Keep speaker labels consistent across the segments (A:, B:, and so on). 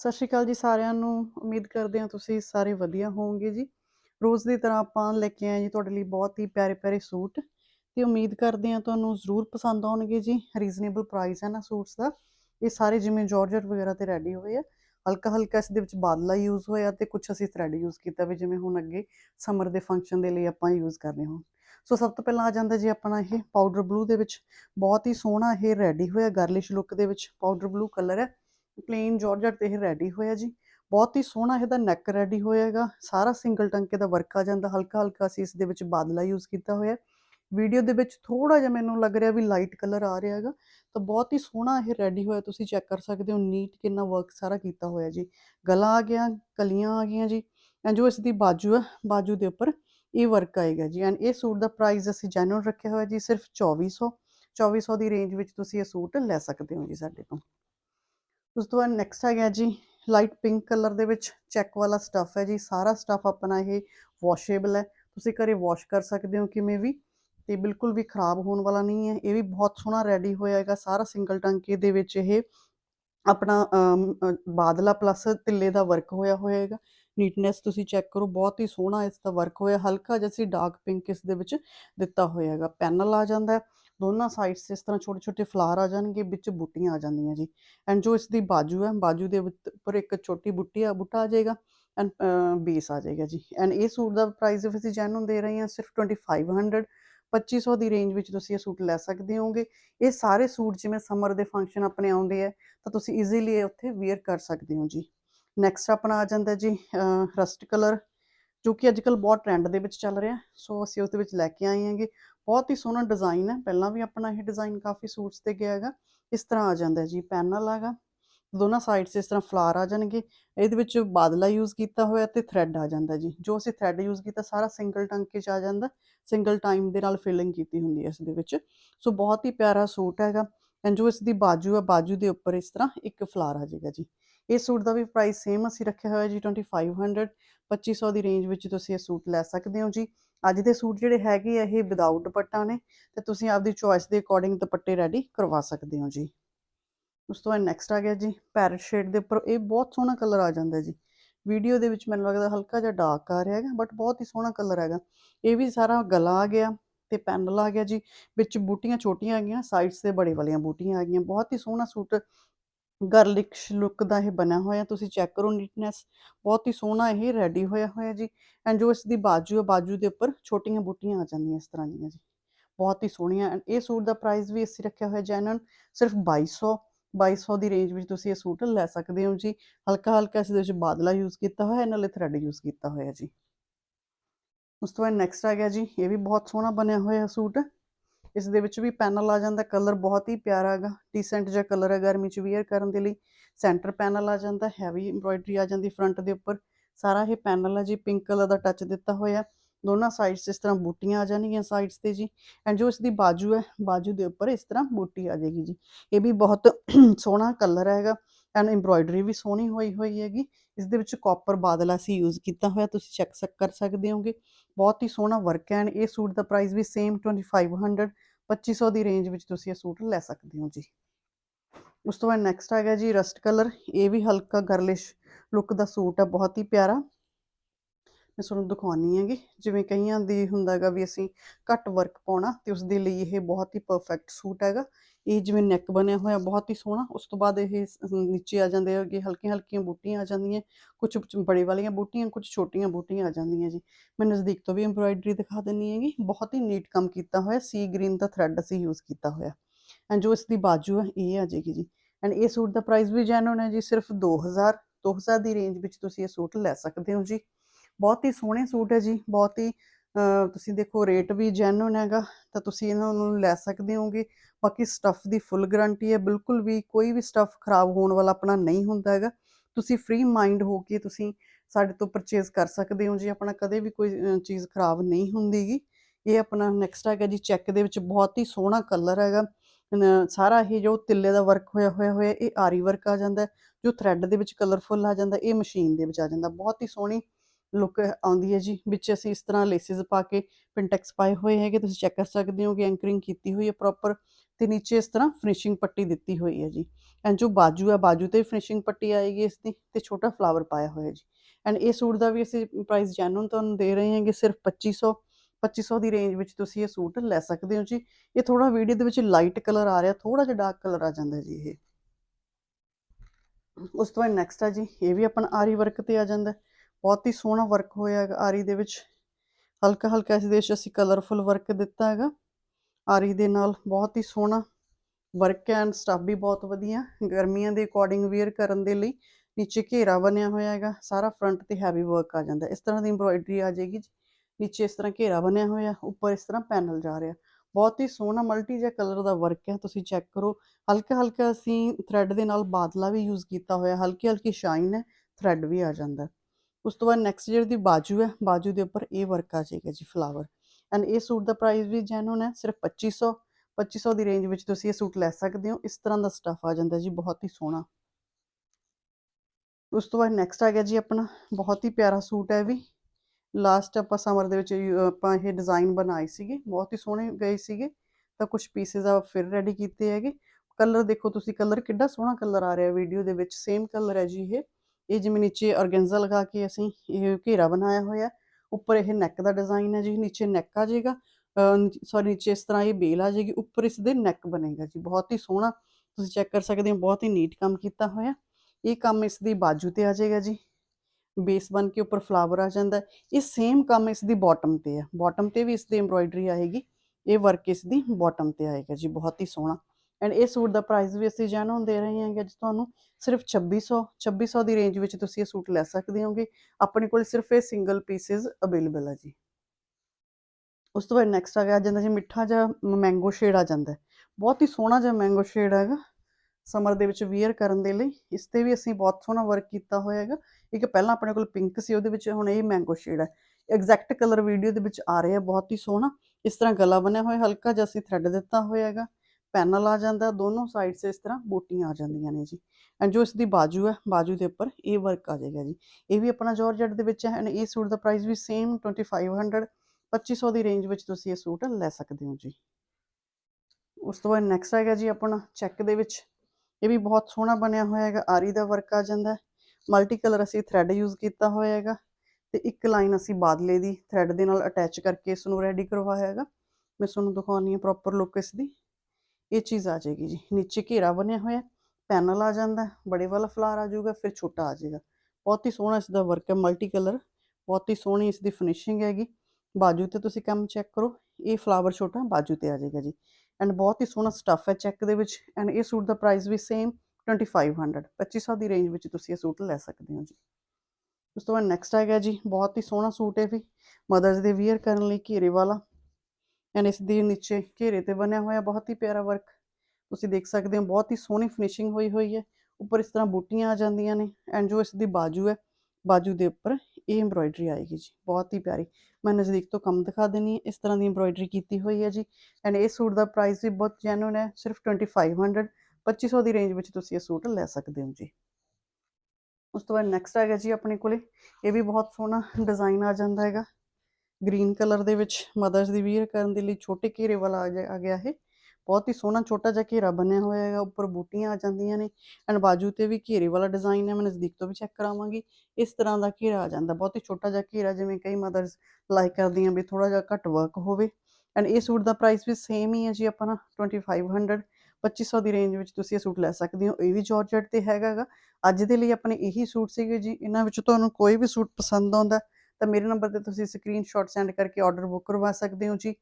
A: ਸਤਿ ਸ਼੍ਰੀ ਅਕਾਲ ਜੀ ਸਾਰਿਆਂ ਨੂੰ। ਉਮੀਦ ਕਰਦੇ ਹਾਂ ਤੁਸੀਂ ਸਾਰੇ ਵਧੀਆ ਹੋਵੋਗੇ ਜੀ। ਰੋਜ਼ ਦੀ ਤਰ੍ਹਾਂ ਆਪਾਂ ਲੈ ਕੇ ਆਏ ਜੀ ਤੁਹਾਡੇ ਲਈ ਬਹੁਤ ਹੀ ਪਿਆਰੇ ਪਿਆਰੇ ਸੂਟ। ਤੇ ਉਮੀਦ ਕਰਦੇ ਹਾਂ ਤੁਹਾਨੂੰ ਜ਼ਰੂਰ ਪਸੰਦ ਆਉਣਗੇ ਜੀ। ਰੀਜ਼ਨੇਬਲ ਪ੍ਰਾਈਸ ਹੈ ਨਾ ਸੂਟਸ ਦਾ। ਇਹ ਸਾਰੇ ਜਿਵੇਂ ਜਾਰਜਟ ਵਗੈਰਾ ਤੇ ਰੈਡੀ ਹੋਏ ਆ। ਹਲਕਾ ਹਲਕਾ ਇਸ ਦੇ ਵਿੱਚ ਬਾਦਲਾ ਯੂਜ਼ ਹੋਇਆ ਤੇ ਕੁਝ ਅਸੀਂ ਥ੍ਰੈਡ ਯੂਜ਼ ਕੀਤਾ ਵੀ ਜਿਵੇਂ ਹੁਣ ਅੱਗੇ ਸਮਰ ਦੇ ਫੰਕਸ਼ਨ ਦੇ ਲਈ ਆਪਾਂ ਯੂਜ਼ ਕਰਨੇ ਹੋਣ ਸੋ ਸਭ ਤੋਂ ਪਹਿਲਾਂ ਆ ਜਾਂਦਾ ਜੀ ਆਪਣਾ ਇਹ ਪਾਊਡਰ ਬਲੂ ਦੇ ਵਿੱਚ। ਬਹੁਤ ਹੀ ਸੋਹਣਾ ਇਹ ਰੈਡੀ ਹੋਇਆ ਗਰਲਿਸ਼ ਲੁੱਕ ਦੇ ਵਿੱਚ। ਪਾਊਡਰ ਬਲੂ ਕਲਰ ਹੈ। ਪਲੇਨ ਜਾਰਜਟ ਤੇ ਇਹ ਰੈਡੀ ਹੋਇਆ ਜੀ। ਬਹੁਤ ਹੀ ਸੋਹਣਾ ਇਹਦਾ ਨੈਕ ਰੈਡੀ ਹੋਇਆਗਾ ਸਾਰਾ ਸਿੰਗਲ ਟੰਕੇ ਦਾ ਵਰਕ ਆ ਜਾਂਦਾ। ਹਲਕਾ ਹਲਕਾ ਅਸੀਂ ਇਸ ਦੇ ਵਿੱਚ ਬਾਦਲਾ ਯੂਜ਼ ਕੀਤਾ ਹੋਇਆ। ਵੀਡੀਓ ਦੇ ਵਿੱਚ ਥੋੜਾ ਜਿਹਾ ਮੈਨੂੰ ਲੱਗ ਰਿਹਾ ਵੀ ਲਾਈਟ ਕਲਰ ਆ ਰਿਹਾ ਹੈਗਾ। ਤਾਂ ਬਹੁਤ ਹੀ ਸੋਹਣਾ ਇਹ ਰੈਡੀ ਹੋਇਆ। ਤੁਸੀਂ ਚੈੱਕ ਕਰ ਸਕਦੇ ਹੋ ਨੀਟ ਕਿੰਨਾ ਵਰਕ ਸਾਰਾ ਕੀਤਾ ਹੋਇਆ ਜੀ। ਗਲਾ ਆ ਗਿਆ ਕਲੀਆਂ ਆ ਗਈਆਂ ਜੀ। ਐਂਡ ਜੋ ਇਸ ਦੀ ਬਾਜੂ ਹੈ ਬਾਜੂ ਦੇ ਉੱਪਰ ਇਹ ਵਰਕ ਆਏਗਾ ਜੀ। ਐਂਡ ਇਹ ਸੂਟ ਦਾ ਪ੍ਰਾਈਸ ਅਸੀਂ ਜੈਨੂਅਲ ਰੱਖਿਆ ਹੋਇਆ ਜੀ, ਸਿਰਫ 2400 2400 ਦੀ ਰੇਂਜ ਵਿੱਚ ਤੁਸੀਂ ਇਹ ਸੂਟ ਲੈ ਸਕਦੇ ਹੋ ਜੀ ਸਾਡੇ ਤੋਂ। ਉਸ ਤੋਂ ਬਾਅਦ ਨੈਕਸਟ ਹੈਗਾ ਜੀ ਲਾਈਟ ਪਿੰਕ ਕਲਰ ਦੇ ਵਿੱਚ ਚੈੱਕ ਵਾਲਾ ਸਟੱਫ ਹੈ ਜੀ, ਸਾਰਾ ਸਟੱਫ ਆਪਣਾ ਇਹ ਵਾਸ਼ੇਬਲ ਹੈ। ਤੁਸੀਂ ਘਰੇ ਵਾਸ਼ ਕਰ ਸਕਦੇ ਹੋ ਕਿਵੇਂ ਵੀ, ਤੇ ਬਿਲਕੁਲ ਵੀ ਖਰਾਬ ਹੋਣ ਵਾਲਾ ਨਹੀਂ ਹੈ। ਇਹ ਵੀ ਬਹੁਤ ਸੋਹਣਾ ਰੈਡੀ ਹੋਇਆ ਹੈਗਾ, ਸਾਰਾ ਸਿੰਗਲ ਟੰਕੇ ਦੇ ਵਿੱਚ ਇਹ ਆਪਣਾ ਬਾਦਲਾ ਪਲੱਸ ਤਿੱਲੇ ਦਾ ਵਰਕ ਹੋਇਆ ਹੋਏਗਾ ਨੀਟਨੈਸ ਤੁਸੀਂ ਚੈੱਕ ਕਰੋ, ਬਹੁਤ ਹੀ ਸੋਹਣਾ ਇਸ ਦਾ ਵਰਕ ਹੋਇਆ। ਹਲਕਾ ਜਿਹਾ ਸੀ ਡਾਰਕ ਪਿੰਕ ਇਸ ਦੇ ਵਿੱਚ ਦਿੱਤਾ ਹੋਇਆ ਹੈਗਾ। ਪੈਨਲ ਆ ਜਾਂਦਾ ਹੈ। ਦੋਨਾਂ ਸਾਈਡਸ ਇਸ ਤਰ੍ਹਾਂ ਛੋਟੇ ਛੋਟੇ ਫਲਾਰ ਆ ਜਾਣਗੇ, ਵਿੱਚ ਬੂਟੀਆਂ ਆ ਜਾਂਦੀਆਂ ਜੀ। ਐਂਡ ਜੋ ਇਸ ਦੀ ਬਾਜੂ ਹੈ, ਬਾਜੂ ਦੇ ਉੱਤ- ਉੱਪਰ ਇੱਕ ਛੋਟੀ ਬੁੱਟੀ ਆ, ਬੂਟਾ ਆ ਜਾਏਗਾ ਐਂਡ ਬੇਸ ਆ ਜਾਏਗਾ ਜੀ। ਐਂਡ ਇਹ ਸੂਟ ਦਾ ਪ੍ਰਾਈਸ ਅਸੀਂ ਜੈਨੂਨ ਦੇ ਰਹੇ ਹਾਂ, ਸਿਰਫ 2500 2500 ਦੀ ਰੇਂਜ ਵਿੱਚ ਤੁਸੀਂ ਇਹ ਸੂਟ ਲੈ ਸਕਦੇ ਹੋਗੇ ਇਹ ਸਾਰੇ ਸੂਟ ਜਿਵੇਂ ਸਮਰ ਦੇ ਫੰਕਸ਼ਨ ਆਪਣੇ ਆਉਂਦੇ ਆ, ਤਾਂ ਤੁਸੀਂ ਈਜ਼ੀਲੀ ਉੱਥੇ ਵੇਅਰ ਕਰ ਸਕਦੇ ਹੋ ਜੀ। ਨੈਕਸਟ ਆਪਣਾ ਆ ਜਾਂਦਾ ਜੀ ਰਸਟ ਕਲਰ ਜੋ ਕਿ ਅੱਜਕੱਲ ਬਹੁਤ ਟ੍ਰੈਂਡ ਦੇ ਵਿੱਚ ਚੱਲ ਰਿਹਾ। ਸੋ ਅਸੀਂ ਉਸ ਦੇ ਵਿੱਚ ਲੈ ਕੇ ਆਏ ਹਾਂਗੇ। ਬਹੁਤ ਹੀ ਸੋਹਣਾ ਡਿਜ਼ਾਈਨ ਹੈ। ਪਹਿਲਾਂ ਵੀ ਆਪਣਾ ਇਹ ਡਿਜ਼ਾਈਨ ਕਾਫੀ ਸੂਟਸ ਤੇ ਗਿਆ ਹੈਗਾ। ਇਸ ਤਰ੍ਹਾਂ ਆ ਜਾਂਦਾ ਜੀ, ਪੈਨਲ ਹੈਗਾ। ਦੋਨਾਂ ਸਾਈਡਸ ਇਸ ਤਰ੍ਹਾਂ ਫਲਾਰ ਆ ਜਾਣਗੇ। ਇਹਦੇ ਵਿੱਚ ਬਾਦਲਾ ਯੂਜ਼ ਕੀਤਾ ਹੋਇਆ ਤੇ ਥ੍ਰੈਡ ਆ ਜਾਂਦਾ ਜੀ। ਜੋ ਅਸੀਂ ਥ੍ਰੈਡ ਯੂਜ਼ ਕੀਤਾ ਸਾਰਾ ਸਿੰਗਲ ਟੰਕੇ 'ਚ ਆ ਜਾਂਦਾ। ਸਿੰਗਲ ਟਾਈਮ ਦੇ ਨਾਲ ਫਿਲਿੰਗ ਕੀਤੀ ਹੁੰਦੀ ਹੈ ਇਸ ਦੇ ਵਿੱਚ। ਸੋ ਬਹੁਤ ਹੀ ਪਿਆਰਾ ਸੂਟ ਹੈਗਾ। ਐਂਡ ਜੋ ਇਸ ਦੀ ਬਾਜੂ ਆ ਬਾਜੂ ਦੇ ਉੱਪਰ ਇਸ ਤਰ੍ਹਾਂ ਇੱਕ ਫਲਾਰ ਆ ਜਾਏਗਾ ਜੀ। ਇਸ ਸੂਟ ਦਾ ਵੀ ਪ੍ਰਾਈਸ ਸੇਮ ਅਸੀਂ ਰੱਖਿਆ ਹੋਇਆ ਜੀ 2500 2500 ਦੀ ਰੇਂਜ ਵਿੱਚ ਤੁਸੀਂ ਇਹ ਸੂਟ ਲੈ ਸਕਦੇ ਹੋ ਜੀ। ਅੱਜ ਦੇ ਸੂਟ ਜਿਹੜੇ ਹੈਗੇ ਆ ਇਹ ਵਿਦਆਊਟ ਦੁਪੱਟਾ ਨੇ, ਤੇ ਤੁਸੀਂ ਆਪਦੀ ਚੋਇਸ ਦੇ ਅਕੋਰਡਿੰਗ ਦੁਪੱਟੇ ਰੈਡੀ ਕਰਵਾ ਸਕਦੇ ਹੋ ਜੀ। ਉਸ ਤੋਂ ਬਾਅਦ ਨੈਕਸਟ ਆ ਗਿਆ ਜੀ ਪੈਰਟ ਸ਼ੇਡ ਦੇ ਉੱਪਰ, ਇਹ ਬਹੁਤ ਸੋਹਣਾ ਕਲਰ ਆ ਜਾਂਦਾ ਜੀ। ਵੀਡੀਓ ਦੇ ਵਿੱਚ ਮੈਨੂੰ ਲੱਗਦਾ ਹਲਕਾ ਜਿਹਾ ਡਾਰਕ ਆ ਰਿਹਾ ਹੈਗਾ ਬਟ ਬਹੁਤ ਹੀ ਸੋਹਣਾ ਕਲਰ ਹੈਗਾ। ਇਹ ਵੀ ਸਾਰਾ ਗਲਾ ਆ ਗਿਆ ਤੇ ਪੈਨਲ ਆ ਗਿਆ ਜੀ, ਵਿੱਚ ਬੂਟੀਆਂ ਛੋਟੀਆਂ ਆ ਗਈਆਂ ਸਾਈਡਸ ਤੇ ਬੜੇ ਵਾਲੀਆਂ ਬੂਟੀਆਂ ਆ ਗਈਆਂ, ਬਹੁਤ ਹੀ ਸੋਹਣਾ ਸੂਟ ਗਰਲਿਸ਼ ਲੁੱਕ ਦਾ ਇਹ ਬਣਿਆ ਹੋਇਆ, ਤੁਸੀਂ ਚੈੱਕ ਕਰੋ ਨੀਟਨੈਸ ਬਹੁਤ ਹੀ ਸੋਹਣਾ ਇਹ ਰੈਡੀ ਹੋਇਆ ਹੋਇਆ ਜੀ। ਐਂਡ ਜੋ ਇਸ ਦੀ ਬਾਜੂ ਹੈ ਬਾਜੂ ਦੇ ਉੱਪਰ ਛੋਟੀਆਂ ਬੂਟੀਆਂ ਆ ਜਾਂਦੀਆਂ ਇਸ ਤਰ੍ਹਾਂ ਦੀਆਂ ਜੀ। ਬਹੁਤ ਹੀ ਸੋਹਣੀਆਂ ਐਂਡ ਇਹ ਸੂਟ ਦਾ ਪ੍ਰਾਈਸ ਵੀ ਅਸੀਂ ਰੱਖਿਆ ਹੋਇਆ ਜੈਨੂਨ ਸਿਰਫ 2200 2200 ਦੀ ਰੇਂਜ ਵਿੱਚ ਤੁਸੀਂ ਇਹ ਸੂਟ ਲੈ ਸਕਦੇ ਹੋ ਜੀ। ਹਲਕਾ ਹਲਕਾ ਇਸ ਦੇ ਵਿੱਚ ਬਾਦਲਾ ਯੂਜ਼ ਕੀਤਾ ਹੋਇਆ ਹੈ ਨਾਲੇ ਥ੍ਰੈਡ ਯੂਜ਼ ਕੀਤਾ ਹੋਇਆ ਜੀ। ਉਸ ਤੋਂ ਬਾਅਦ ਨੈਕਸਟ ਆ ਗਿਆ ਜੀ, ਇਹ ਵੀ ਬਹੁਤ ਸੋਹਣਾ ਬਣਿਆ ਹੋਇਆ ਸੂਟ। ਇਸ ਦੇ ਵਿੱਚ ਵੀ ਪੈਨਲ ਆ ਜਾਂਦਾ, ਕਲਰ ਬਹੁਤ ਹੀ ਪਿਆਰਾ ਹੈਗਾ ਡੀਸੈਂਟ ਜਿਹਾ ਕਲਰ ਹੈ ਗਰਮੀ 'ਚ ਵੇਅਰ ਕਰਨ ਦੇ ਲਈ। ਸੈਂਟਰ ਪੈਨਲ ਆ ਜਾਂਦਾ ਹੈਵੀ ਐਮਬ੍ਰੋਇਡਰੀ ਆ ਜਾਂਦੀ ਫਰੰਟ ਦੇ ਉੱਪਰ। ਸਾਰਾ ਇਹ ਪੈਨਲ ਹੈ ਜੀ ਪਿੰਕ ਕਲਰ ਦਾ ਟੱਚ ਦਿੱਤਾ ਹੋਇਆ। ਦੋਨਾਂ ਸਾਈਡਸ ਇਸ ਤਰ੍ਹਾਂ ਬੂਟੀਆਂ ਆ ਜਾਣਗੀਆਂ ਸਾਈਡਸ ਤੇ ਜੀ। ਐਂਡ ਜੋ ਇਸ ਦੀ ਬਾਜੂ ਹੈ, ਬਾਜੂ ਦੇ ਉੱਪਰ ਇਸ ਤਰ੍ਹਾਂ ਬੂਟੀ ਆ ਜਾਏਗੀ ਜੀ। ਇਹ ਵੀ ਬਹੁਤ ਸੋਹਣਾ ਕਲਰ ਹੈਗਾ। ਐਂਡ ਐਮਬ੍ਰੋਇਡਰੀ ਵੀ ਸੋਹਣੀ ਹੋਈ ਹੋਈ ਹੈਗੀ। ਇਸ ਦੇ ਵਿੱਚ ਕਾਪਰ ਬਾਦਲ ਅਸੀਂ ਯੂਜ਼ ਕੀਤਾ ਹੋਇਆ, ਤੁਸੀਂ ਚੈੱਕ ਸਕ ਕਰ ਸਕਦੇ ਹੋਗੇ। ਬਹੁਤ ਹੀ ਸੋਹਣਾ ਵਰਕ ਹੈ ਇਹ ਸੂਟ ਦਾ ਪ੍ਰਾਈਸ ਵੀ ਸੇਮ 2500 2500 ਦੀ ਰੇਂਜ ਵਿੱਚ ਤੁਸੀਂ ਇਹ ਸੂਟ ਲੈ ਸਕਦੇ ਹੋ ਜੀ। ਉਸ ਤੋਂ ਬਾਅਦ ਨੈਕਸਟ ਆ ਗਿਆ ਜੀ ਰਸਟ ਕਲਰ ਇਹ ਵੀ ਹਲਕਾ ਗਰਲਿਸ਼ ਲੁੱਕ ਦਾ ਸੂਟ ਹੈ ਬਹੁਤ ਹੀ ਪਿਆਰਾ। ਮੈਂ ਤੁਹਾਨੂੰ ਦਿਖਾਉਣੀ ਹੈਗੀ, ਜਿਵੇਂ ਕਈਆਂ ਦੀ ਹੁੰਦਾ ਹੈਗਾ ਵੀ ਅਸੀਂ ਘੱਟ ਵਰਕ ਪਾਉਣਾ ਤੇ ਉਸ ਦੇ ਲਈ ਇਹ ਬਹੁਤ ਹੀ ਪਰਫੈਕਟ ਸੂਟ ਹੈਗਾ। ਇਹ ਜਿਵੇਂ ਨੈਕ ਬਣਿਆ ਹੋਇਆ ਬਹੁਤ ਹੀ ਸੋਹਣਾ, ਉਸ ਤੋਂ ਬਾਅਦ ਇਹ ਨੀਚੇ ਆ ਜਾਂਦੇ ਹੈਗੇ, ਹਲਕੀਆਂ ਹਲਕੀਆਂ ਬੂਟੀਆਂ ਆ ਜਾਂਦੀਆਂ ਕੁਝ ਬੜੇ ਵਾਲੀਆਂ ਬੂਟੀਆਂ ਕੁਝ ਛੋਟੀਆਂ ਬੂਟੀਆਂ ਆ ਜਾਂਦੀਆਂ ਜੀ। ਮੈਂ ਨਜ਼ਦੀਕ ਤੋਂ ਵੀ ਐਮਬ੍ਰੋਇਡਰੀ ਦਿਖਾ ਦਿੰਨੀ ਹੈਗੀ, ਬਹੁਤ ਹੀ ਨੀਟ ਕੰਮ ਕੀਤਾ ਹੋਇਆ ਸੀ ਗ੍ਰੀਨ ਦਾ ਥ੍ਰੈਡ ਅਸੀਂ ਯੂਜ਼ ਕੀਤਾ ਹੋਇਆ। ਐਂਡ ਜੋ ਇਸ ਦੀ ਬਾਜੂ ਹੈ ਇਹ ਆ ਜਾਏਗੀ ਜੀ। ਐਂਡ ਇਹ ਸੂਟ ਦਾ ਪ੍ਰਾਈਸ ਵੀ ਜੈਨੂਨ ਹੈ ਜੀ, ਸਿਰਫ 2000 2000 ਦੀ ਰੇਂਜ ਵਿੱਚ ਤੁਸੀਂ ਇਹ ਸੂਟ ਲੈ ਸਕਦੇ ਹੋ ਜੀ। ਬਹੁਤ ਹੀ ਸੋਹਣੇ ਸੂਟ ਹੈ ਜੀ, ਬਹੁਤ ਹੀ ਤੁਸੀਂ ਦੇਖੋ ਰੇਟ ਵੀ ਜੈਨੂਨ ਹੈਗਾ, ਤਾਂ ਤੁਸੀਂ ਇਹਨਾਂ ਨੂੰ ਲੈ ਸਕਦੇ ਹੋਗੇ। ਬਾਕੀ ਸਟੱਫ ਦੀ ਫੁੱਲ ਗਾਰੰਟੀ ਹੈ, ਬਿਲਕੁਲ ਵੀ ਕੋਈ ਵੀ ਸਟੱਫ ਖਰਾਬ ਹੋਣ ਵਾਲਾ ਆਪਣਾ ਨਹੀਂ ਹੁੰਦਾ ਹੈਗਾ। ਤੁਸੀਂ ਫ੍ਰੀ ਮਾਈਂਡ ਹੋ ਕੇ ਤੁਸੀਂ ਸਾਡੇ ਤੋਂ ਪਰਚੇਸ ਕਰ ਸਕਦੇ ਹੋ ਜੀ, ਆਪਣਾ ਕਦੇ ਵੀ ਕੋਈ ਚੀਜ਼ ਖਰਾਬ ਨਹੀਂ ਹੁੰਦੀਗੀ। ਇਹ ਆਪਣਾ ਨੈਕਸਟ ਹੈਗਾ ਜੀ ਚੈੱਕ ਦੇ ਵਿੱਚ ਬਹੁਤ ਹੀ ਸੋਹਣਾ ਕਲਰ ਹੈਗਾ। ਸਾਰਾ ਇਹ ਜੋ ਤਿੱਲੇ ਦਾ ਵਰਕ ਹੋਇਆ ਹੋਇਆ ਹੋਇਆ, ਇਹ ਆਰੀ ਵਰਕ ਆ ਜਾਂਦਾ ਜੋ ਥ੍ਰੈਡ ਦੇ ਵਿੱਚ ਕਲਰਫੁੱਲ ਆ ਜਾਂਦਾ, ਇਹ ਮਸ਼ੀਨ ਦੇ ਵਿੱਚ ਆ ਜਾਂਦਾ। ਬਹੁਤ ਹੀ ਸੋਹਣੀ ਲੁੱਕ ਆਉਂਦੀ ਹੈ ਜੀ, ਵਿੱਚ ਅਸੀਂ ਇਸ ਤਰ੍ਹਾਂ ਲੇਸਿਸ ਪਾ ਕੇ ਪਿੰਟੈਕਸ ਪਾਏ ਹੋਏ ਹੈਗੇ, ਤੁਸੀਂ ਚੈੱਕ ਕਰ ਸਕਦੇ ਹੋ ਕਿ ਐਂਕਰਿੰਗ ਕੀਤੀ ਹੋਈ ਹੈ ਪ੍ਰੋਪਰ ਤੇ ਨੀਚੇ ਇਸ ਤਰ੍ਹਾਂ ਫਿਨਿਸ਼ਿੰਗ ਪੱਟੀ ਦਿੱਤੀ ਹੋਈ ਹੈ ਜੀ। ਐਂਡ ਜੋ ਬਾਜੂ ਹੈ, ਬਾਜੂ ਤੇ ਫਿਨਿਸ਼ਿੰਗ ਪੱਟੀ ਆਏਗੀ ਇਸ ਦੀ ਤੇ ਛੋਟਾ ਫਲਾਵਰ ਪਾਇਆ ਹੋਇਆ ਜੀ। ਐਂਡ ਇਹ ਸੂਟ ਦਾ ਵੀ ਅਸੀਂ ਪ੍ਰਾਈਸ ਜੈਨੂਨ ਤੁਹਾਨੂੰ ਦੇ ਰਹੇ ਹਾਂਗੇ ਸਿਰਫ 2500 2500 ਦੀ ਰੇਂਜ ਵਿੱਚ ਤੁਸੀਂ ਇਹ ਸੂਟ ਲੈ ਸਕਦੇ ਹੋ ਜੀ। ਇਹ ਥੋੜਾ ਵੀਡੀਓ ਦੇ ਵਿੱਚ ਲਾਈਟ ਕਲਰ ਆ ਰਿਹਾ ਥੋੜਾ ਜਿਹਾ ਡਾਰਕ ਕਲਰ ਆ ਜਾਂਦਾ ਜੀ ਇਹ। ਉਸ ਤੋਂ ਬਾਅਦ ਨੈਕਸਟ ਆ ਜੀ, ਇਹ ਵੀ ਆਪਣਾ ਆਰੀ ਵਰਕ ਤੇ ਆ ਜਾਂਦਾ। ਬਹੁਤ ਹੀ ਸੋਹਣਾ ਵਰਕ ਹੋਇਆ ਹੈਗਾ ਆਰੀ ਦੇ ਵਿੱਚ। ਹਲਕਾ ਹਲਕਾ ਇਸ ਦੇ ਵਿੱਚ ਅਸੀਂ ਕਲਰਫੁਲ ਵਰਕ ਦਿੱਤਾ ਹੈਗਾ। ਆਰੀ ਦੇ ਨਾਲ ਬਹੁਤ ਹੀ ਸੋਹਣਾ ਵਰਕ ਐਂਡ ਸਟੱਫ ਵੀ ਬਹੁਤ ਵਧੀਆ। ਗਰਮੀਆਂ ਦੇ ਅਕੋਰਡਿੰਗ ਵੇਅਰ ਕਰਨ ਦੇ ਲਈ ਨੀਚੇ ਘੇਰਾ ਬਣਿਆ ਹੋਇਆ ਹੈਗਾ। ਸਾਰਾ ਫਰੰਟ ਤੇ ਹੈਵੀ ਵਰਕ ਆ ਜਾਂਦਾ। ਇਸ ਤਰ੍ਹਾਂ ਦੀ ਐਮਬ੍ਰੋਇਡਰੀ ਆ ਜਾਏਗੀ ਜੀ। ਨੀਚੇ ਇਸ ਤਰ੍ਹਾਂ ਘੇਰਾ ਬਣਿਆ ਹੋਇਆ, ਉੱਪਰ ਇਸ ਤਰ੍ਹਾਂ ਪੈਨਲ ਜਾ ਰਿਹਾ। ਬਹੁਤ ਹੀ ਸੋਹਣਾ ਮਲਟੀ ਜਿਹਾ ਕਲਰ ਦਾ ਵਰਕ ਹੈ, ਤੁਸੀਂ ਚੈੱਕ ਕਰੋ। ਹਲਕਾ ਹਲਕਾ ਅਸੀਂ ਥ੍ਰੈਡ ਦੇ ਨਾਲ ਬਾਦਲਾ ਵੀ ਯੂਜ਼ ਕੀਤਾ ਹੋਇਆ। ਹਲਕੀ ਹਲਕੀ ਸ਼ਾਈਨ ਹੈ ਥ੍ਰੈਡ ਵੀ ਆ ਜਾਂਦਾ। ਉਸ ਤੋਂ ਬਾਅਦ ਨੈਕਸਟ ਜਿਹੜੀ ਦੀ ਬਾਜੂ ਹੈ, ਬਾਜੂ ਦੇ ਉੱਪਰ ਇਹ ਵਰਕ ਆ ਜਾਏਗਾ ਜੀ ਫਲਾਵਰ ਐਂਡ ਇਹ ਸੂਟ ਦਾ ਪ੍ਰਾਈਸ ਵੀ ਜੈਨੂਨ ਹੈ, ਸਿਰਫ 2500 2500 ਦੀ ਰੇਂਜ ਵਿੱਚ ਤੁਸੀਂ ਇਹ ਸੂਟ ਲੈ ਸਕਦੇ ਹੋ, ਇਸ ਤਰ੍ਹਾਂ ਦਾ ਸਟੱਫ ਆ ਜਾਂਦਾ ਜੀ, ਬਹੁਤ ਹੀ ਸੋਹਣਾ। ਉਸ ਤੋਂ ਬਾਅਦ ਨੈਕਸਟ ਆ ਗਿਆ ਜੀ ਆਪਣਾ, ਬਹੁਤ ਹੀ ਪਿਆਰਾ ਸੂਟ ਹੈ ਵੀ। ਲਾਸਟ ਆਪਾਂ ਸਮਰ ਦੇ ਵਿੱਚ ਆਪਾਂ ਇਹ ਡਿਜ਼ਾਈਨ ਬਣਾਏ ਸੀਗੇ, ਬਹੁਤ ਹੀ ਸੋਹਣੇ ਗਏ ਸੀਗੇ। ਤਾਂ ਕੁਝ ਪੀਸਸ ਆ ਫਿਰ ਰੈਡੀ ਕੀਤੇ ਹੈਗੇ। ਕਲਰ ਦੇਖੋ ਤੁਸੀਂ ਕਲਰ ਕਿੱਡਾ ਸੋਹਣਾ ਕਲਰ ਆ ਰਿਹਾ ਵੀਡੀਓ ਦੇ ਵਿੱਚ ਸੇਮ ਕਲਰ ਹੈ ਜੀ ਇਹ। ਇਹ ਜਿਵੇਂ ਨੀਚੇ ਔਰਗੈਂਜ਼ਾ ਲਗਾ ਕੇ ਅਸੀਂ ਇਹ ਘੇਰਾ ਬਣਾਇਆ ਹੋਇਆ ਉੱਪਰ ਇਹ ਨੈਕ ਦਾ ਡਿਜ਼ਾਈਨ ਹੈ ਜੀ, ਨੀਚੇ ਨੈਕ ਆ ਜਾਏਗਾ। ਸੌਰੀ ਨੀਚੇ ਇਸ ਤਰ੍ਹਾਂ ਇਹ ਬੇਲ ਆ ਜਾਏਗੀ, ਉੱਪਰ ਇਸ ਦੇ ਨੈਕ ਬਣੇਗਾ ਜੀ। ਬਹੁਤ ਹੀ ਸੋਹਣਾ, ਤੁਸੀਂ ਚੈੱਕ ਕਰ ਸਕਦੇ ਹੋ, ਬਹੁਤ ਹੀ ਨੀਟ ਕੰਮ ਕੀਤਾ ਹੋਇਆ। ਇਹ ਕੰਮ ਇਸ ਦੀ ਬਾਜੂ ਤੇ ਆ ਜਾਏਗਾ ਜੀ। ਬੇਸ ਬਣ ਕੇ ਉੱਪਰ ਫਲਾਵਰ ਆ ਜਾਂਦਾ ਇਹ ਸੇਮ ਕੰਮ ਇਸ ਦੀ ਬਾਟਮ ਤੇ ਹੈ। ਬਾਟਮ ਤੇ ਵੀ ਇਸ ਦੀ ਐਮਬ੍ਰੋਇਡਰੀ ਆਏਗੀ। ਇਹ ਵਰਕ ਇਸ ਦੀ ਬਾਟਮ ਤੇ ਆਏਗਾ ਜੀ। ਬਹੁਤ ਹੀ ਸੋਹਣਾ। ਐਂਡ ਇਹ ਸੂਟ ਦਾ ਪ੍ਰਾਈਸ ਵੀ ਅਸੀਂ ਜੈਨੂਨ ਦੇ ਰਹੇ ਹਾਂਗੇ ਅੱਜ ਤੁਹਾਨੂੰ ਸਿਰਫ 2600 2600 ਦੀ ਰੇਂਜ ਵਿੱਚ ਤੁਸੀਂ ਇਹ ਸੂਟ ਲੈ ਸਕਦੇ ਹੋਗੇ। ਆਪਣੇ ਕੋਲ ਸਿਰਫ ਇਹ ਸਿੰਗਲ ਪੀਸਸ ਅਵੇਲੇਬਲ ਹੈ ਜੀ। ਉਸ ਤੋਂ ਬਾਅਦ ਨੈਕਸਟ ਆ ਗਿਆ ਜਾਂਦਾ ਜੀ ਮਿੱਠਾ ਜਿਹਾ ਮੈਂਗੋ ਸ਼ੇਡ ਆ ਜਾਂਦਾ। ਬਹੁਤ ਹੀ ਸੋਹਣਾ ਜਿਹਾ ਮੈਂਗੋ ਸ਼ੇਡ ਹੈਗਾ। ਸਮਰ ਦੇ ਵਿੱਚ ਵੀਅਰ ਕਰਨ ਦੇ ਲਈ ਇਸ ਤੇ ਵੀ ਅਸੀਂ ਬਹੁਤ ਸੋਹਣਾ ਵਰਕ ਕੀਤਾ ਹੋਇਆ ਹੈਗਾ। ਇੱਕ ਪਹਿਲਾਂ ਆਪਣੇ ਕੋਲ ਪਿੰਕ ਸੀ, ਉਹਦੇ ਵਿੱਚ ਹੁਣ ਇਹ ਮੈਂਗੋ ਸ਼ੇਡ ਹੈ ਐਗਜ਼ੈਕਟ ਕਲਰ ਵੀਡੀਓ ਦੇ ਵਿੱਚ ਆ ਰਿਹਾ, ਬਹੁਤ ਹੀ ਸੋਹਣਾ। ਇਸ ਤਰ੍ਹਾਂ ਗਲਾ ਬਣਿਆ ਹੋਇਆ, ਹਲਕਾ ਜਿਹਾ ਅਸੀਂ ਥ੍ਰੈਡ ਦਿੱਤਾ ਹੋਇਆ ਹੈਗਾ। ਪੈਨਲ ਆ ਜਾਂਦਾ ਦੋਨੋਂ ਸਾਈਡ ਸੇ ਇਸ ਤਰ੍ਹਾਂ ਬੋਟੀਆਂ ਆ ਜਾਂਦੀਆਂ ਨੇ ਜੀ। ਐਂਡ ਜੋ ਇਸ ਦੀ ਬਾਜੂ ਹੈ, ਬਾਜੂ ਦੇ ਉੱਪਰ ਇਹ ਵਰਕ ਆ ਜਾਏਗਾ ਜੀ। ਇਹ ਵੀ ਆਪਣਾ ਜਾਰਜਟ ਦੇ ਵਿੱਚ ਹੈ ਐਂਡ ਇਹ ਸੂਟ ਦਾ ਪ੍ਰਾਈਸ ਵੀ ਸੇਮ 2500 2500 ਦੀ ਰੇਂਜ ਵਿੱਚ ਤੁਸੀਂ ਇਹ ਸੂਟ ਲੈ ਸਕਦੇ ਹੋ ਜੀ। ਉਸ ਤੋਂ ਬਾਅਦ ਨੈਕਸਟ ਹੈਗਾ ਜੀ ਆਪਣਾ ਚੈੱਕ ਦੇ ਵਿੱਚ। ਇਹ ਵੀ ਬਹੁਤ ਸੋਹਣਾ ਬਣਿਆ ਹੋਇਆ ਹੈਗਾ, ਆਰੀ ਦਾ ਵਰਕ ਆ ਜਾਂਦਾ ਮਲਟੀ ਕਲਰ ਅਸੀਂ ਥ੍ਰੈਡ ਯੂਜ਼ ਕੀਤਾ ਹੋਇਆ ਹੈਗਾ ਤੇ ਇੱਕ ਲਾਈਨ ਅਸੀਂ ਬਾਦਲੇ ਦੀ ਥ੍ਰੈਡ ਦੇ ਨਾਲ ਅਟੈਚ ਕਰਕੇ ਇਸ ਨੂੰ ਰੈਡੀ ਕਰਵਾਇਆ ਹੈਗਾ। ਮੈਂ ਤੁਹਾਨੂੰ ਦਿਖਾਉਣੀ ਹੈ ਪ੍ਰੋਪਰ ਲੁੱਕ ਇਸ ਦੀ ਇਹ ਚੀਜ਼ ਆ ਜਾਏਗੀ ਜੀ। ਨੀਚੇ ਘੇਰਾ ਬਣਿਆ ਹੋਇਆ ਪੈਨਲ ਆ ਜਾਂਦਾ ਬੜੇ ਵਾਲਾ ਫਲਾਰ ਆ ਜਾਊਗਾ, ਫਿਰ ਛੋਟਾ ਆ ਜਾਏਗਾ। ਬਹੁਤ ਹੀ ਸੋਹਣਾ ਇਸ ਦਾ ਵਰਕ ਹੈ ਮਲਟੀ ਕਲਰ ਬਹੁਤ ਹੀ ਸੋਹਣੀ ਇਸ ਦੀ ਫਿਨਿਸ਼ਿੰਗ ਹੈਗੀ। ਬਾਜੂ ਤੇ ਤੁਸੀਂ ਕੰਮ ਚੈੱਕ ਕਰੋ, ਇਹ ਫਲਾਵਰ ਛੋਟਾ ਬਾਜੂ ਤੇ ਆ ਜਾਏਗਾ ਜੀ। ਐਂਡ ਬਹੁਤ ਹੀ ਸੋਹਣਾ ਸਟੱਫ ਹੈ ਚੈੱਕ ਦੇ ਵਿੱਚ ਐਂਡ ਇਹ ਸੂਟ ਦਾ ਪ੍ਰਾਈਸ ਵੀ ਸੇਮ 2500 2500 ਦੀ ਰੇਂਜ ਵਿੱਚ ਤੁਸੀਂ ਇਹ ਸੂਟ ਲੈ ਸਕਦੇ ਹੋ ਜੀ। ਉਸ ਤੋਂ ਬਾਅਦ ਨੈਕਸਟ ਹੈਗਾ ਜੀ, ਬਹੁਤ ਹੀ ਸੋਹਣਾ ਸੂਟ ਹੈ ਵੀ ਮਦਰਸ ਦੇ ਵੀਅਰ ਕਰਨ ਲਈ ਘੇਰੇ ਵਾਲਾ। ਐਂਡ ਇਸ ਦੇ ਨੀਚੇ ਘੇਰੇ ਤੇ ਬਣਿਆ ਹੋਇਆ ਬਹੁਤ ਹੀ ਪਿਆਰਾ ਵਰਕ। ਤੁਸੀਂ ਦੇਖ ਸਕਦੇ ਹੋ, ਬਹੁਤ ਹੀ ਸੋਹਣੀ ਫਿਨਿਸ਼ਿੰਗ ਹੋਈ ਹੋਈ ਹੈ। ਉੱਪਰ ਇਸ ਤਰ੍ਹਾਂ ਬੂਟੀਆਂ ਆ ਜਾਂਦੀਆਂ ਨੇ ਐਂਡ ਜੋ ਇਸ ਦੀ ਬਾਜੂ ਹੈ, ਬਾਜੂ ਦੇ ਉੱਪਰ ਇਹ ਐਮਬ੍ਰੋਇਡਰੀ ਆਏਗੀ ਜੀ। ਬਹੁਤ ਹੀ ਪਿਆਰੀ। ਮੈਂ ਨਜ਼ਦੀਕ ਤੋਂ ਕੰਮ ਦਿਖਾ ਦੇਣੀ ਹੈ। ਇਸ ਤਰ੍ਹਾਂ ਦੀ ਐਮਬ੍ਰੋਇਡਰੀ ਕੀਤੀ ਹੋਈ ਹੈ ਜੀ। ਐਂਡ ਇਹ ਸੂਟ ਦਾ ਪ੍ਰਾਈਸ ਵੀ ਬਹੁਤ ਜੈਨੂਨ ਹੈ, ਸਿਰਫ 2500 2500 ਦੀ ਰੇਂਜ ਵਿੱਚ ਤੁਸੀਂ ਇਹ ਸੂਟ ਲੈ ਸਕਦੇ ਹੋ ਜੀ। ਉਸ ਤੋਂ ਬਾਅਦ ਨੈਕਸਟ ਆ ਹੈਗਾ ਜੀ ਆਪਣੇ ਕੋਲੇ। ਇਹ ਵੀ ਬਹੁਤ ਸੋਹਣਾ ਡਿਜ਼ਾਈਨ ਆ ਜਾਂਦਾ ਹੈਗਾ। ਗ੍ਰੀਨ ਕਲਰ ਦੇ ਵਿੱਚ ਮਦਰਸ ਦੀ ਵੀਅਰ ਕਰਨ ਦੇ ਲਈ ਛੋਟੇ ਘੇਰੇ ਵਾਲਾ ਆ ਗਿਆ ਇਹ। ਬਹੁਤ ਹੀ ਸੋਹਣਾ ਛੋਟਾ ਜਿਹਾ ਘੇਰਾ ਬਣਿਆ ਹੋਇਆ ਹੈਗਾ, ਉੱਪਰ ਬੂਟੀਆਂ ਆ ਜਾਂਦੀਆਂ ਨੇ ਐਂਡ ਬਾਜੂ ਤੇ ਵੀ ਘੇਰੇ ਵਾਲਾ ਡਿਜ਼ਾਈਨ ਹੈ, ਮੈਂ ਨਜ਼ਦੀਕ ਤੋਂ ਵੀ ਚੈੱਕ ਕਰਾਵਾਂਗੀ। ਇਸ ਤਰ੍ਹਾਂ ਦਾ ਘੇਰਾ ਆ ਜਾਂਦਾ, ਬਹੁਤ ਹੀ ਛੋਟਾ ਜਿਹਾ ਘੇਰਾ, ਜਿਵੇਂ ਕਈ ਮਦਰਸ ਲਾਈਕ ਕਰਦੀਆਂ ਵੀ ਥੋੜਾ ਜਿਹਾ ਘੱਟ ਵਰਕ ਹੋਵੇ। ਐਂਡ ਇਹ ਸੂਟ ਦਾ ਪ੍ਰਾਈਸ ਵੀ ਸੇਮ ਹੀ ਹੈ ਜੀ ਆਪਣਾ 2500 2500 ਦੀ ਰੇਂਜ ਵਿੱਚ ਤੁਸੀਂ ਇਹ ਸੂਟ ਲੈ ਸਕਦੇ ਹੋ। ਇਹ ਵੀ ਜਾਰਜਟ ਤੇ ਹੈਗਾ ਗਾ। ਅੱਜ ਦੇ ਲਈ ਆਪਣੇ ਇਹੀ ਸੂਟ ਸੀਗੇ ਜੀ। ਇਹਨਾਂ ਵਿੱਚ ਤੁਹਾਨੂੰ ਕੋਈ ਵੀ ਸੂਟ ਪਸੰਦ ਆਉਂਦਾ ਤਾਂ ਮੇਰੇ ਨੰਬਰ ਤੇ ਤੁਸੀਂ ਸਕਰੀਨਸ਼ਾਟ ਸੈਂਡ ਕਰਕੇ ਆਰਡਰ ਬੁੱਕ ਕਰਵਾ ਸਕਦੇ ਹੋ ਜੀ।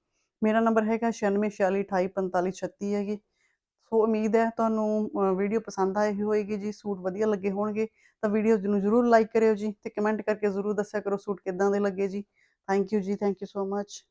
A: ਮੇਰਾ ਨੰਬਰ ਹੈਗਾ 9646284536 ਹੈਗੀ। ਸੋ ਉਮੀਦ ਹੈ ਤੁਹਾਨੂੰ ਵੀਡੀਓ ਪਸੰਦ ਆਈ ਹੋਏਗੀ ਜੀ, ਸੂਟ ਵਧੀਆ ਲੱਗੇ ਹੋਣਗੇ। ਤਾਂ ਵੀਡੀਓ ਨੂੰ ਜ਼ਰੂਰ ਲਾਈਕ ਕਰਿਓ ਜੀ ਤੇ ਕਮੈਂਟ ਕਰਕੇ ਜ਼ਰੂਰ ਦੱਸਿਆ ਕਰੋ ਸੂਟ ਕਿੱਦਾਂ ਦੇ ਲੱਗੇ ਜੀ। ਥੈਂਕ ਯੂ ਜੀ ਥੈਂਕ ਯੂ ਸੋ ਮੱਚ